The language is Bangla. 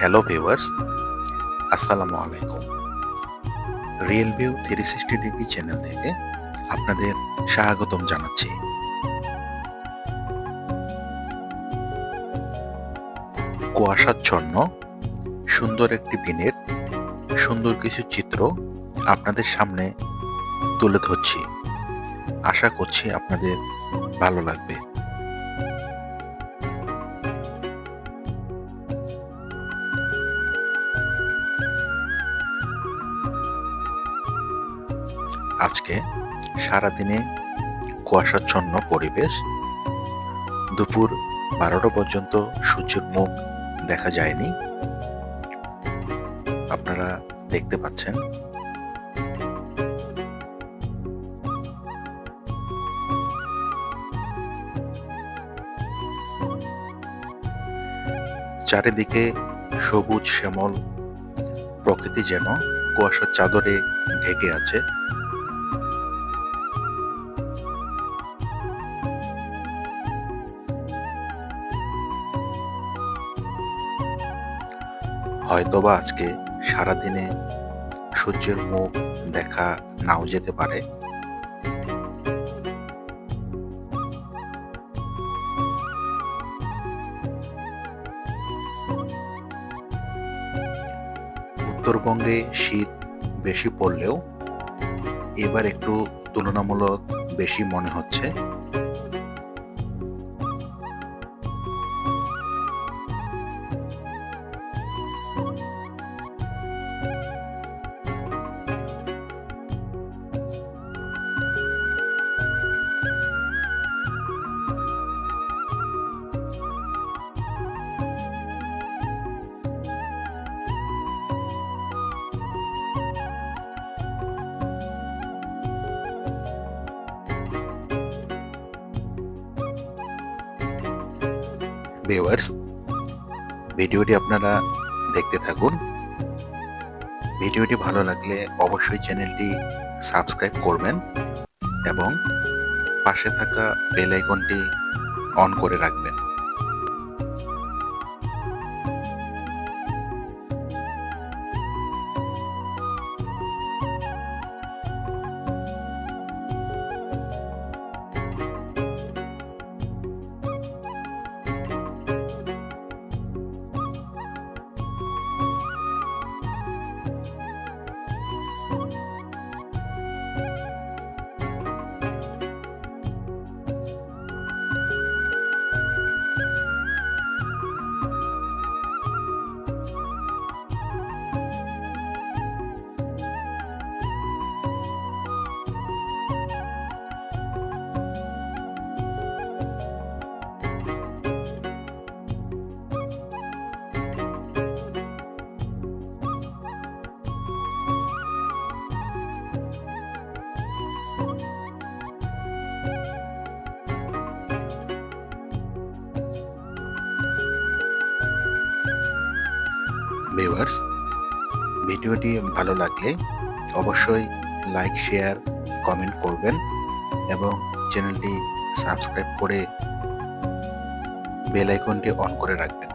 হ্যালো ভিউয়ার্স, আসসালামু আলাইকুম। Real view three sixty degree channel থেকে আপনাদের স্বাগতম জানাচ্ছি। কুয়াশাচ্ছন্ন সুন্দর একটি দিনের সুন্দর কিছু চিত্র আপনাদের সামনে তুলে ধরছি। আশা করছি আপনাদের ভালো লাগবে। আজকে সারাদিনে কুয়াশাচ্ছন্ন পরিবেশ। দুপুর বারোটা পর্যন্ত সূর্যের মুখ দেখা যায়নি। আপনারা দেখতে পাচ্ছেন। চারিদিকে সবুজ শ্যামল প্রকৃতি যেন কুয়াশার চাদরে ঢেকে আছে। হয়তোবা আজকে সারাদিনে সূর্যের মুখ দেখা নাও যেতে পারে। উত্তরবঙ্গে শীত বেশি পড়লেও এবার একটু তুলনামূলক বেশি মনে হচ্ছে। ভিউয়ার্স ভিডিওটি আপনারা দেখতে থাকুন। ভিডিওটি ভালো লাগলে অবশ্যই চ্যানেলটি সাবস্ক্রাইব করবেন এবং পাশে থাকা বেল আইকনটি অন করে রাখবেন। ভিউয়ার্স ভিডিওটি ভালো লাগলে অবশ্যই লাইক শেয়ার কমেন্ট করবেন এবং চ্যানেলটি সাবস্ক্রাইব করে বেল আইকনটি অন করে রাখবেন।